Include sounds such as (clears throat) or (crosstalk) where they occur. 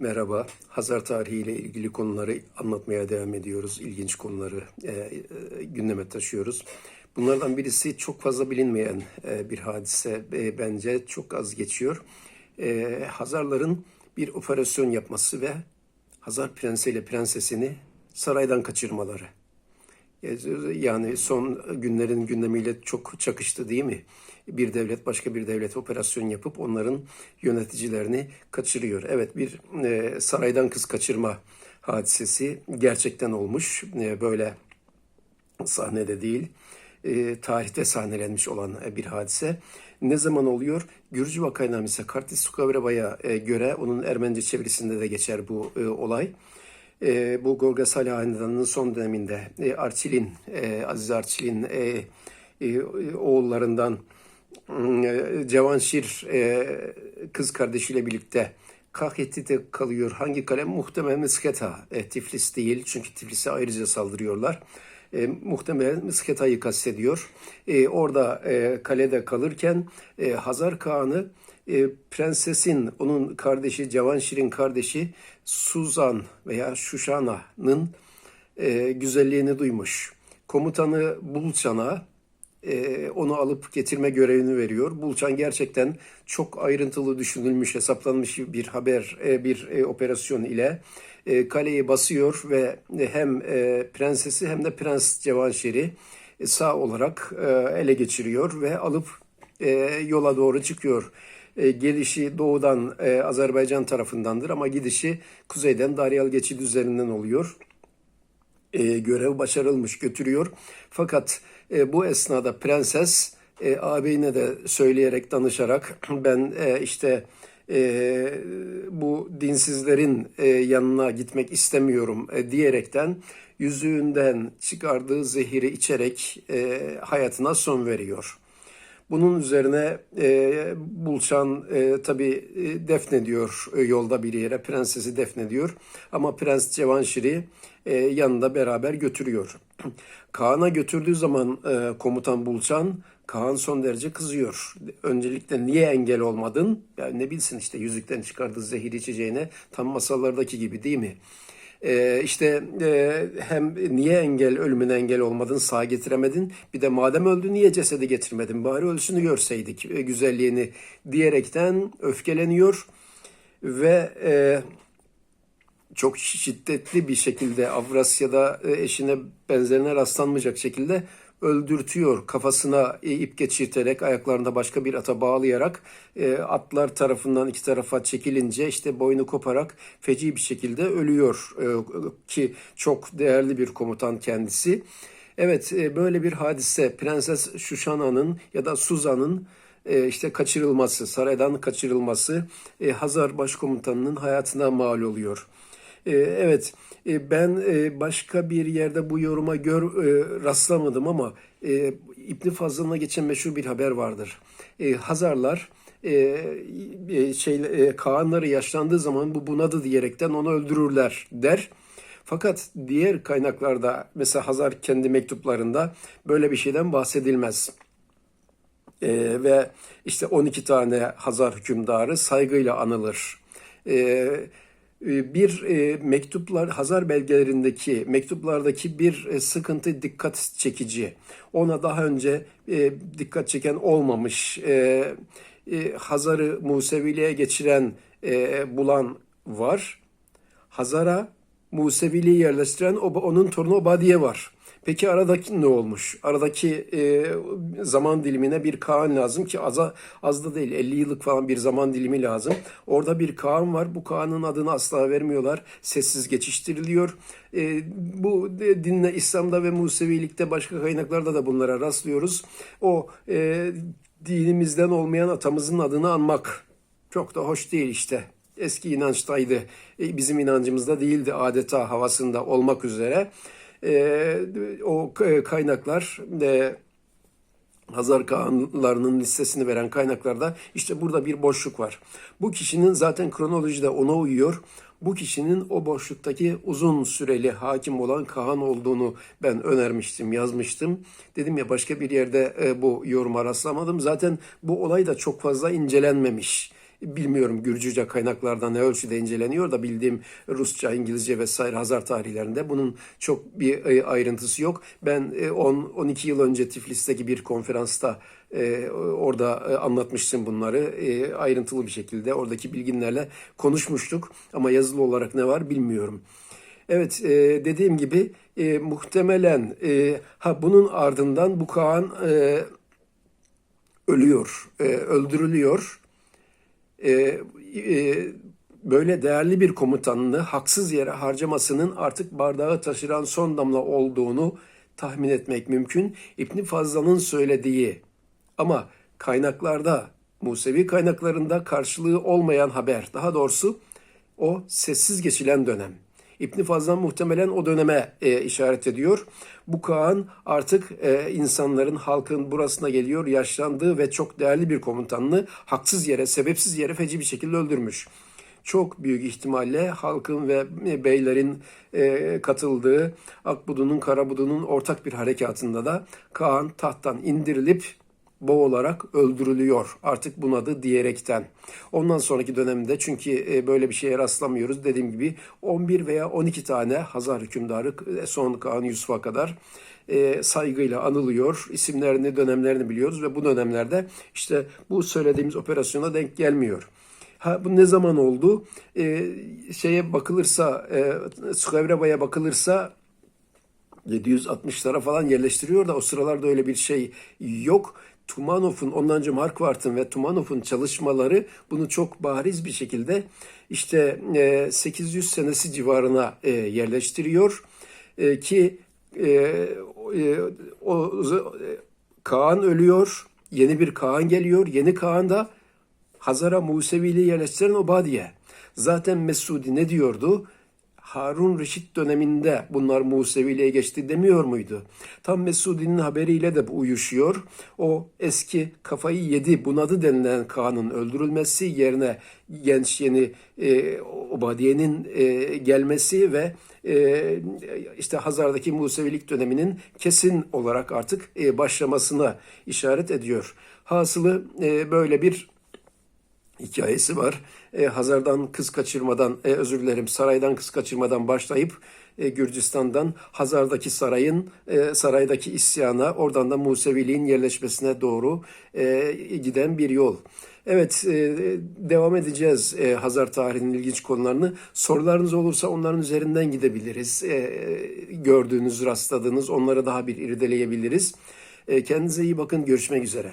Merhaba. Hazar tarihi ile ilgili konuları anlatmaya devam ediyoruz. İlginç konuları e, e, gündeme taşıyoruz. Bunlardan birisi çok fazla bilinmeyen e, bir hadise. E, bence çok az geçiyor. E, Hazarların bir operasyon yapması ve Hazar prensi ile prensesini saraydan kaçırmaları. Yani son günlerin gündemiyle çok çakıştı değil mi? Bir devlet başka bir devlet operasyon yapıp onların yöneticilerini kaçırıyor. Evet bir e, saraydan kız kaçırma hadisesi gerçekten olmuş. E, böyle sahnede değil, e, tarihte sahnelenmiş olan bir hadise. Ne zaman oluyor? Gürcü vakaynamesi Kartis Sukavreba'ya e, göre onun Ermenice çevirisinde de geçer bu e, olay e, bu Gorgasali Hanedanı'nın son döneminde e, Arçil'in, e, Aziz Arçil'in e, e, oğullarından e, Cevanşir e, kız kardeşiyle birlikte Kaheti'de kalıyor. Hangi kale? Muhtemelen Misketa. E, Tiflis değil çünkü Tiflis'e ayrıca saldırıyorlar. E, muhtemelen Misketa'yı kastediyor. E, orada e, kalede kalırken e, Hazar Kağan'ı e, prensesin, onun kardeşi, Cevanşir'in kardeşi Suzan veya Şuşana'nın e, güzelliğini duymuş. Komutanı Bulçan'a e, onu alıp getirme görevini veriyor. Bulçan gerçekten çok ayrıntılı düşünülmüş, hesaplanmış bir haber, e, bir e, operasyon ile e, kaleyi basıyor ve hem e, prensesi hem de Prens Cevanşir'i e, sağ olarak e, ele geçiriyor ve alıp e, yola doğru çıkıyor. E, gelişi doğudan e, Azerbaycan tarafındandır ama gidişi kuzeyden Daryal geçidi üzerinden oluyor. E, görev başarılmış götürüyor. Fakat bu esnada prenses e, ağabeyine de söyleyerek danışarak (clears throat) ben işte bu dinsizlerin yanına gitmek istemiyorum diyerekten yüzüğünden çıkardığı zehiri içerek hayatına son veriyor. Bunun üzerine e, Bulçan e, tabii e, defnediyor e, yolda bir yere. Prensesi defnediyor. Ama Prens Cevanşir'i e, yanında beraber götürüyor. (clears throat) Kaan'a götürdüğü zaman e, komutan Bulçan, Kaan son derece kızıyor. Öncelikle niye engel olmadın? Yani ne bilsin işte yüzükten çıkardığı zehir içeceğine tam masallardaki gibi değil mi? Ee, işte e, hem niye engel ölümüne engel olmadın sağ getiremedin? Bir de madem öldü niye cesedi getirmedin? Bari ölüsünü görseydik e, güzelliğini diyerekten öfkeleniyor ve e, çok şiddetli bir şekilde Avrasya'da e, eşine benzerine rastlanmayacak şekilde öldürtüyor. Kafasına e, ip geçirterek ayaklarında başka bir ata bağlayarak e, atlar tarafından iki tarafa çekilince işte boynu koparak feci bir şekilde ölüyor ki çok değerli bir komutan kendisi. Evet böyle bir hadise Prenses Şuşana'nın ya da Suzan'ın işte kaçırılması, saraydan kaçırılması Hazar Başkomutanı'nın hayatına mal oluyor. Evet, ben başka bir yerde bu yoruma gör rastlamadım ama İbn Fazıl'ına geçen meşhur bir haber vardır. Hazarlar şey Kaanları yaşlandığı zaman bu bunadı diyerekten onu öldürürler der. Fakat diğer kaynaklarda mesela Hazar kendi mektuplarında böyle bir şeyden bahsedilmez. Ee, ve işte 12 tane Hazar hükümdarı saygıyla anılır. Ee, bir e, mektuplar Hazar belgelerindeki mektuplardaki bir e, sıkıntı dikkat çekici. Ona daha önce e, dikkat çeken olmamış. Hazar'ı Museviliğe geçiren bulan var. Hazar'a Museviliği yerleştiren onun torunu Obadiye var. Peki aradaki ne olmuş? Aradaki e, zaman dilimine bir Kaan lazım ki az, az da değil 50 yıllık falan bir zaman dilimi lazım. Orada bir Kaan var. Bu Kaan'ın adını asla vermiyorlar. Sessiz geçiştiriliyor. E, bu dinle İslam'da ve Musevilikte başka kaynaklarda da bunlara rastlıyoruz. O e, dinimizden olmayan atamızın adını anmak çok da hoş değil işte eski inançtaydı. E, bizim inancımızda değildi adeta havasında olmak üzere e, o kaynaklar e, Hazar Kağanlarının listesini veren kaynaklarda işte burada bir boşluk var. Bu kişinin zaten kronolojide ona uyuyor. Bu kişinin o boşluktaki uzun süreli hakim olan Kahan olduğunu ben önermiştim, yazmıştım. Dedim ya başka bir yerde e, bu yoruma rastlamadım. Zaten bu olay da çok fazla incelenmemiş. Bilmiyorum Gürcüce kaynaklarda ne ölçüde inceleniyor da bildiğim Rusça, İngilizce vesaire Hazar tarihlerinde bunun çok bir e, ayrıntısı yok. Ben 10-12 yıl önce Tiflis'teki bir konferansta e, orada e, anlatmıştım bunları E, ayrıntılı bir şekilde oradaki bilginlerle konuşmuştuk ama yazılı olarak ne var bilmiyorum. Evet, e, dediğim gibi e, muhtemelen e, ha bunun ardından bu Kaan e, ölüyor, e, öldürülüyor. E, e, böyle değerli bir komutanını haksız yere harcamasının artık bardağı taşıran son damla olduğunu tahmin etmek mümkün. İbn Fazla'nın söylediği ama kaynaklarda, Musevi kaynaklarında karşılığı olmayan haber, daha doğrusu o sessiz geçilen dönem. İbn Fazlan muhtemelen o döneme e, işaret ediyor. Bu Kaan artık e, insanların, halkın burasına geliyor, yaşlandığı ve çok değerli bir komutanını haksız yere, sebepsiz yere feci bir şekilde öldürmüş. Çok büyük ihtimalle halkın ve beylerin e, katıldığı Akbudu'nun, Karabudu'nun ortak bir harekatında da Kaan tahttan indirilip boğularak öldürülüyor. Artık bunadı diyerekten. Ondan sonraki dönemde çünkü e, böyle bir şeye rastlamıyoruz. Dediğim gibi 11 veya 12 tane Hazar hükümdarı e, son Kaan Yusuf'a kadar e, saygıyla anılıyor. İsimlerini, dönemlerini biliyoruz ve bu dönemlerde işte bu söylediğimiz operasyona denk gelmiyor. Ha, bu ne zaman oldu? E, şeye bakılırsa, e, Suhevreva'ya bakılırsa 760'lara falan yerleştiriyor da o sıralarda öyle bir şey yok. Tumanov'un, ondan önce Markvart'ın ve Tumanov'un çalışmaları bunu çok bariz bir şekilde işte e, 800 senesi civarına e, yerleştiriyor. E, ki e, e, o, e, Kaan ölüyor, yeni bir Kaan geliyor. Yeni Kaan da Hazara Museviliği yerleştiren Obadiye. Zaten Mesudi ne diyordu? Harun Reşit döneminde bunlar Museviliğe geçti demiyor muydu? Tam Mesudi'nin haberiyle de bu uyuşuyor. O eski kafayı yedi bunadı denilen Kaan'ın öldürülmesi yerine genç yeni e, Obadiye'nin e, gelmesi ve e, işte Hazar'daki Musevilik döneminin kesin olarak artık e, başlamasına işaret ediyor. Hasılı e, böyle bir hikayesi var. E, Hazar'dan kız kaçırmadan, e, özür dilerim saraydan kız kaçırmadan başlayıp e, Gürcistan'dan Hazar'daki sarayın, e, saraydaki isyana, oradan da Museviliğin yerleşmesine doğru e, giden bir yol. Evet, e, devam edeceğiz e, Hazar tarihinin ilginç konularını. Sorularınız olursa onların üzerinden gidebiliriz. E, gördüğünüz, rastladığınız onları daha bir irdeleyebiliriz. E, kendinize iyi bakın, görüşmek üzere.